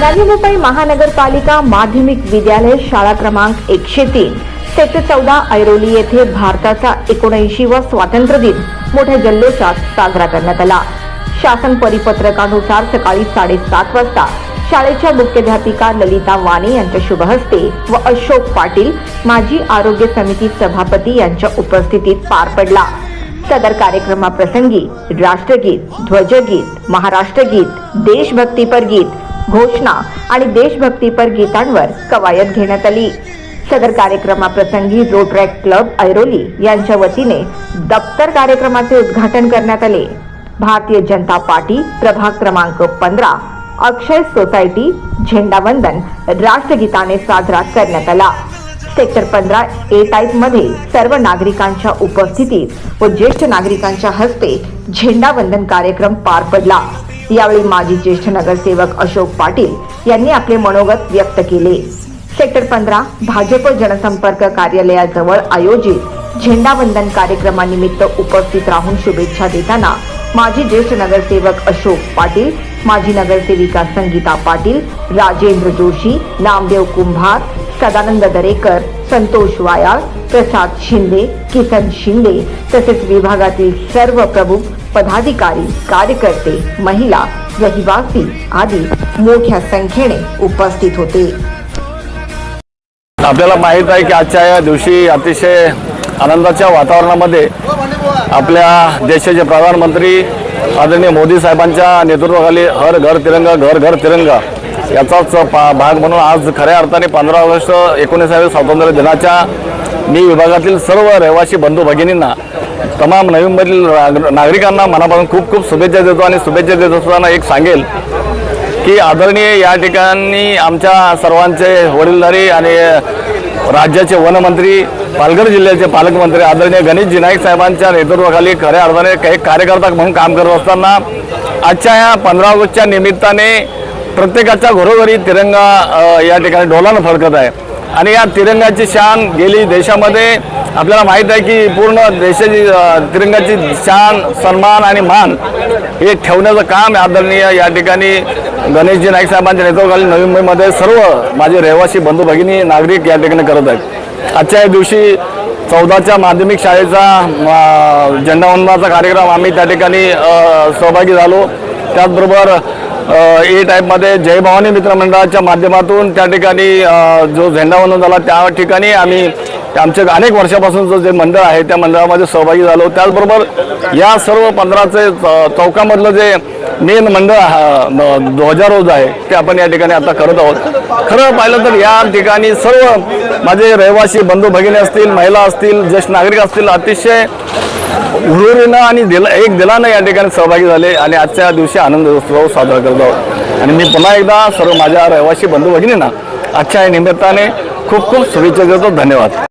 नवी मुंबई महानगरपालिका माध्यमिक विद्यालय शाळा क्रमांक एकशे तीन सेक्टर चौदा ऐरोली येथे भारताचा एकोणऐंशी वा स्वातंत्र्य दिन मोठ्या जल्लोषात साजरा करण्यात आला. शासन परिपत्रकानुसार सकाळी साडेसात वाजता शाळेच्या मुख्याध्यापिका ललिता वाने यांच्या शुभहस्ते व अशोक पाटील माजी आरोग्य समिती सभापती यांच्या उपस्थितीत पार पडला. सदर कार्यक्रमाप्रसंगी राष्ट्रगीत ध्वजगीत महाराष्ट्र गीत देशभक्तीपर गीत घोषणा आणि देशभक्तीपर गीतांवर कवायत घेण्यात आली. सदर कार्यक्रमाप्रसंगी रोटरॅक क्लब ऐरोली यांच्या वतीने दप्तर कार्यक्रमाचे उद्घाटन करण्यात आले. भारतीय जनता पार्टी प्रभाग क्रमांक पंधरा अक्षय सोसायटी झेंडावंदन राष्ट्रगीताने साजरा करण्यात आला. सेक्टर पंधरा ए टाईपमध्ये सर्व नागरिकांच्या उपस्थितीत व ज्येष्ठ नागरिकांच्या हस्ते झेंडावंदन कार्यक्रम पार पडला. यावेळी माजी ज्येष्ठ नगरसेवक अशोक पाटील यांनी आपले मनोगत व्यक्त केले. सेक्टर पंधरा भाजप जनसंपर्क कार्यालयाजवळ आयोजित झेंडावंदन कार्यक्रमानिमित्त उपस्थित राहून शुभेच्छा देताना माजी ज्येष्ठ नगरसेवक अशोक पाटील माजी नगरसेविका संगीता पाटील राजेंद्र जोशी नामदेव कुंभार सदानंद दरेकर संतोष वायाळ प्रसाद शिंदे किसन शिंदे तसेच विभागातील सर्व प्रमुख पदाधिकारी कार्यकर्ते महिला रहिवासी आदी मोठ्या संख्येने उपस्थित होते. आपल्याला माहीत आहे की आजच्या या दिवशी अतिशय आनंदाच्या वातावरणामध्ये आपल्या देशाचे प्रधानमंत्री आदरणीय मोदी साहेबांच्या नेतृत्वाखाली हर घर तिरंगा घर घर तिरंगा याचाच पा भाग म्हणून आज खऱ्या अर्थाने पंधरा ऑगस्ट एकोणीसाव्या स्वातंत्र्य दिनाच्या मी विभागातील सर्व रहिवासी बंधू भगिनींना तमाम नवी मुंबईतील नागरिकांना मनापासून खूप खूप शुभेच्छा देतो आणि शुभेच्छा देत असताना एक सांगेल की आदरणीय या ठिकाणी आमच्या सर्वांचे वडीलधारी आणि राज्याचे वनमंत्री पालघर जिल्ह्याचे पालकमंत्री आदरणीय गणेशजी नाईक साहेबांच्या नेतृत्वाखाली खऱ्या अर्थाने काही कार्यकर्ता म्हणून काम करत असताना आजच्या या पंधरा ऑगस्टच्या निमित्ताने प्रत्येकाच्या घरोघरी तिरंगा या ठिकाणी डोलानं फडकत आहे. आणि या तिरंगाची शान गेली देशामध्ये. आपल्याला माहीत आहे की पूर्ण देशाची तिरंगाची शान सन्मान आणि मान हे ठेवण्याचं काम आदरणीय या ठिकाणी गणेशजी नाईक साहेबांच्या नेतृत्वाखाली नवी मुंबईमध्ये सर्व माझे रहिवासी बंधू भगिनी नागरिक या ठिकाणी करत आहेत. आजच्या या दिवशी चौदाच्या माध्यमिक शाळेचा झेंडावंदनाचा कार्यक्रम आम्ही त्या ठिकाणी सहभागी झालो. त्याचबरोबर ए टाईपमध्ये जय भवानी मित्रमंडळाच्या माध्यमातून त्या ठिकाणी जो झेंडावंदन झाला त्या ठिकाणी आम्ही आमचे अनेक वर्षापासूनचं जे मंडळ आहे त्या मंडळामध्ये सहभागी झालो. त्याचबरोबर या सर्व पंधराचे च- चौकामधलं जे मेन मंडळ हा, ध्वजारोज आहे ते आपण या ठिकाणी आता करत आहोत. खरं पाहिलं तर या ठिकाणी सर्व माझे रहिवासी बंधू भगिनी असतील महिला असतील ज्येष्ठ नागरिक असतील अतिशय हुरुरीनं आणि दिला एक दिलानं या ठिकाणी सहभागी झाले आणि आजच्या दिवशी आनंद उत्सव साजरा करत. आहोत आणि मी पुन्हा एकदा सर्व माझ्या रहिवासी बंधू भगिनींना आजच्या या निमित्ताने खूप खूप शुभेच्छा देतो. धन्यवाद.